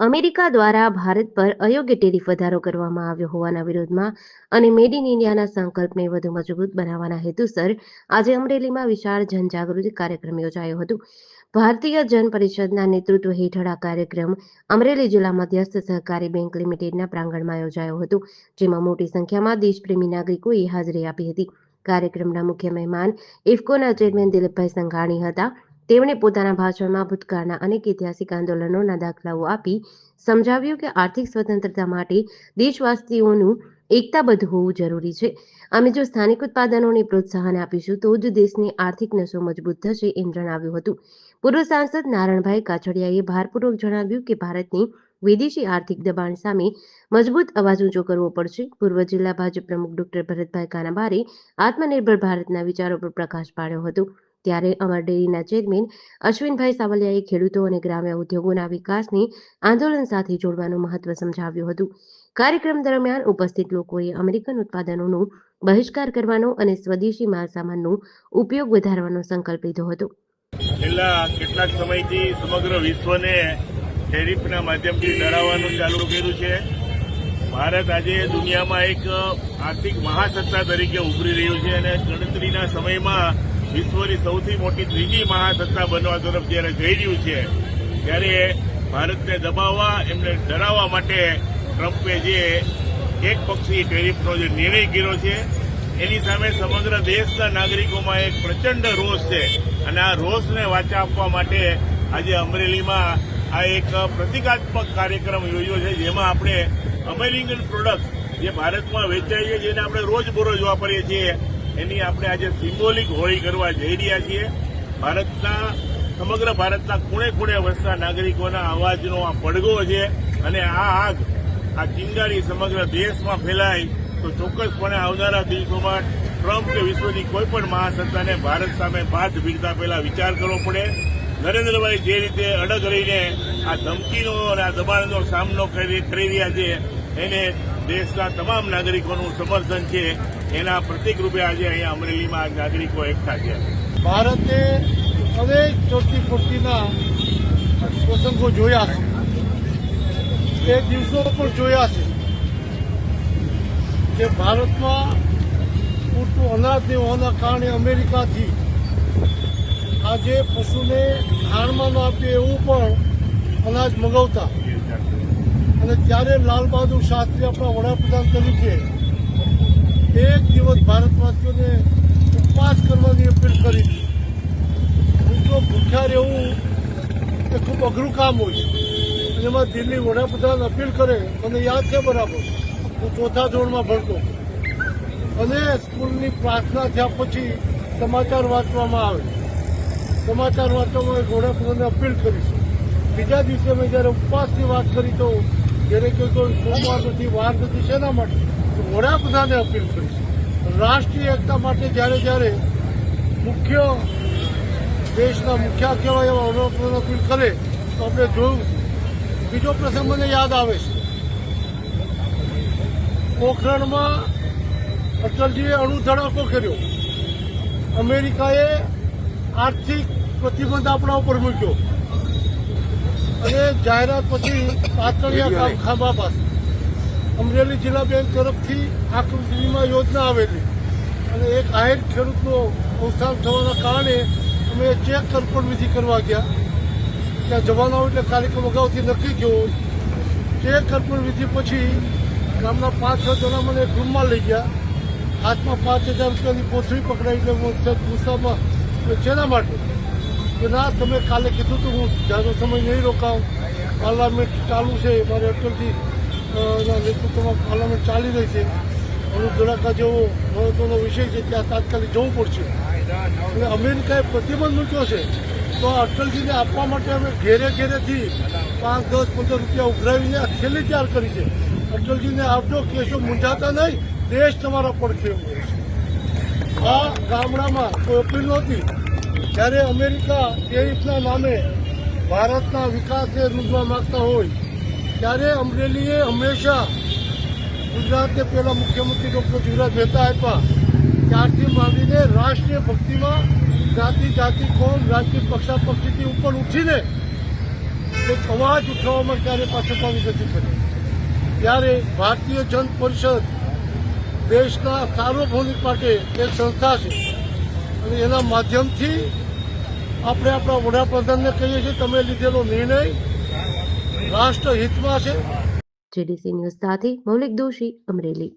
America દ્વારા ભારત પર અયોગ્ય ટેરિફ વધારો કરવામાં આવ્યો હોવાના વિરોધમાં અને મેડ ઇન ઇન્ડિયાના સંકલ્પને વધુ મજબૂત બનાવવાના હેતુસર આજે અમરેલીમાં વિશાળ જનજાગૃતિ કાર્યક્રમ યોજાયો હતો. ભારતીય જન પરિષદના નેતૃત્વ હેઠળ આ કાર્યક્રમ અમરેલી જિલ્લા મધ્યસ્થ સહકારી બેંક લિમિટેડના પ્રાંગણમાં યોજાયો હતો, જેમાં મોટી સંખ્યામાં દેશપ્રેમી નાગરિકોએ હાજરી આપી હતી. કાર્યક્રમના મુખ્ય મહેમાન ઇફકોના ચેરમેન દિલીપભાઈ સંઘાણી હતા. તેમણે પોતાના ભાષણમાં ભૂતકાળના અનેક ઐતિહાસિક આંદોલનોના દાખલાઓ આપી સમજાવ્યું કે આર્થિક સ્વતંત્રતા માટે દેશવાસીઓનું એકતાબદ્ધ હોવું જરૂરી છે. અમે જો સ્થાનિક ઉત્પાદનોને પ્રોત્સાહન આપીશું તો જ દેશની આર્થિક નસો મજબૂત થશે એમ જણાવ્યું હતું. પૂર્વ સાંસદ નારણભાઈ કાછડિયાએ ભારપૂર્વક જણાવ્યું કે ભારતની વિદેશી આર્થિક દબાણ સામે મજબૂત અવાજ ઊંચો કરવો પડશે. પૂર્વ જિલ્લા ભાજપ પ્રમુખ ડોક્ટર ભરતભાઈ કાનાબારે આત્મનિર્ભર ભારતના વિચારો પર પ્રકાશ પાડ્યો હતો. ત્યારે અમર ડેરીના ચેરમેન અશ્વિનભાઈ સાવલિયાએ ખેડૂતો અને ગ્રામ્ય ઉદ્યોગોના વિકાસને આંદોલન સાથે જોડવાનું મહત્વ સમજાવ્યું હતું. કાર્યક્રમ દરમિયાન ઉપસ્થિત લોકોએ અમેરિકન ઉત્પાદનોનો બહિષ્કાર કરવાનો અને સ્વદેશી માલસામાનનો ઉપયોગ વધારવાનો સંકલ્પ લીધો હતો. છેલ્લા કેટલાક સમયથી સમગ્ર વિશ્વને ટેરિફના માધ્યમથી ડરાવવાનું ચાલુ કર્યું છે. ભારત આજે દુનિયામાં એક આર્થિક મહાસત્તા તરીકે ઉભરી રહ્યું છે અને ગણતરીના સમયમાં વિશ્વની સૌથી મોટી ત્રીજી મહાસત્તા બનવા તરફ જ્યારે જઈ રહ્યું છે, ત્યારે ભારતને દબાવવા, એમને ડરાવવા માટે ટ્રમ્પે જે એક પક્ષી ટેરિફનો જે નિર્ણય કર્યો છે, એની સામે સમગ્ર દેશના નાગરિકોમાં એક પ્રચંડ રોષ છે. અને આ રોષને વાચા આપવા માટે આજે અમરેલીમાં આ એક પ્રતિકાત્મક કાર્યક્રમ યોજ્યો છે, જેમાં આપણે અમેરિકન પ્રોડક્ટ જે ભારતમાં વેચાય છે જેને આપણે રોજબરોજ વાપરીએ છીએ એની આપણે આજે સિમ્બોલિક હોળી કરવા જઈ રહ્યા છીએ. ભારતના, સમગ્ર ભારતના ખૂણે ખૂણે વસતા નાગરિકોના અવાજનો આ પડઘો છે અને આ આગ, આ ચિંગારી સમગ્ર દેશમાં ફેલાય તો ચોક્કસપણે આવનારા દિવસોમાં ટ્રમ્પ કે વિશ્વની કોઈપણ મહાસત્તાને ભારત સામે બાદ ભીડતા પહેલા વિચાર કરવો પડે. નરેન્દ્રભાઈ જે રીતે અડગ રહીને આ ધમકીનો અને આ દબાણનો સામનો કરી કરી રહ્યા છે એને દેશના તમામ નાગરિકોનું સમર્થન છે. એના પ્રતિક રૂપે આજે અહીંયા અમરેલીમાં નાગરિકો એકઠા છે. ભારતે હવે ચોથી પૂર્તિના પ્રસંગો જોયા છે. એ દિવસો પણ જોયા છે કે ભારતમાં પૂરતું અનાજ નહીં હોવાના કારણે અમેરિકાથી આજે પશુને હારમાં ન આપીએ એવું પણ અનાજ મગાવતા અને ત્યારે લાલ બહાદુર શાસ્ત્રી આપણા વડાપ્રધાન તરીકે એક દિવસ ભારતવાસીઓને ઉપવાસ કરવાની અપીલ કરી હતી મિત્રો ભૂખ્યા રહેવું એ ખૂબ અઘરું કામ હોય અને એમાં દિલ્હી વડાપ્રધાન અપીલ કરે, મને યાદ છે બરાબર, હું ચોથા ધોરણમાં ભણતો અને સ્કૂલની પ્રાર્થના થયા પછી સમાચાર વાંચવામાં આવે. સમાચાર વાંચવામાં વડાપ્રધાને અપીલ કરી બીજા દિવસે મેં જ્યારે ઉપવાસની વાત કરી તો જ્યારે કોઈ કોઈ સોમવાર નથી, વાર નથી, શેના માટે? વડાપ્રધાને અપીલ કરી. રાષ્ટ્રીય એકતા માટે જ્યારે જ્યારે મુખ્ય દેશના મુખ્ય કહેવાય એવા વડાપ્રધાન અપીલ કરે, તો આપણે જોયું બીજો પ્રસંગ મને યાદ આવે છે. પોખરણમાં અટલજીએ અણુ ધડાકો કર્યો. અમેરિકાએ આર્થિક પ્રતિબંધ આપણા ઉપર મૂક્યો. અને જાહેરાત પછી પાતળિયા ગામ ખાંભા પાસે. અમરેલી જિલ્લા બેંક તરફથી આકૃતિ વીમા યોજના આવેલી. અને એક આહેર ખેડૂતનું અવસાન થવાના કારણે અમે ચેક તર્પણ વિધિ કરવા ગયા. ત્યાં જવાના એટલે કાર્યક્રમ અગાઉથી નક્કી ગયો ચેક તર્પણ વિધિ પછી ગામના પાંચ છ જણા મને એક રૂમમાં લઈ ગયા. હાથમાં પાંચ હજાર રૂપિયાની કોથળી પકડાઈ એટલે ગુસ્સામાં શેના માટે? કે ના તમે કાલે કીધું હતું હું જાજો સમય નહીં રોકાઉં. પાર્લામેન્ટ ચાલુ છે મારે અટલજી અ, નેતૃત્વમાં પાર્લામેન્ટ ચાલી રહી છે. અણુ ધડાકા જેવો મહત્વનો વિષય છે ત્યાં તાત્કાલિક જવું પડશે. અને અમેરિકાએ પ્રતિબંધ મૂક્યો છે તો અટલજીને આપવા માટે અમે ઘેરે ઘેરેથી પાંચ દસ પંદર રૂપિયા ઉઘરાવીને થેલી તૈયાર કરી છે. અટલજીને આપજો કેસો મૂંઝાતા નહીં દેશ તમારા પડખે આ ગામડામાં કોઈ અપીલ નહોતી. જ્યારે અમેરિકા ટેરિફના નામે ભારતના વિકાસને રૂંધવા માંગતા હોય, ત્યારે અમરેલીએ હંમેશા ગુજરાતને પહેલા મુખ્યમંત્રી ડૉક્ટર જીવરાજ મહેતા આપ્યા. ત્યારથી માંડીને રાષ્ટ્રીય ભક્તિમાં જાતિ જાતિ કોમ રાજકીય પક્ષાપક્ષીથી ઉપર ઉઠીને એક અવાજ ઉઠાવવામાં ક્યારે પાછળપાવી નથી કરી ત્યારે ભારતીય જન પરિષદ દેશના સાર્વભૌમિક માટે એક સંસ્થા છે. અને એના માધ્યમથી આપણે આપણા વડાપ્રધાનને કહીએ છીએ, તમે લીધેલો નિર્ણય રાષ્ટ્રહિતમાં છે. જેડીસી ન્યૂઝ સાથે મૌલિક દોશી અમરેલી.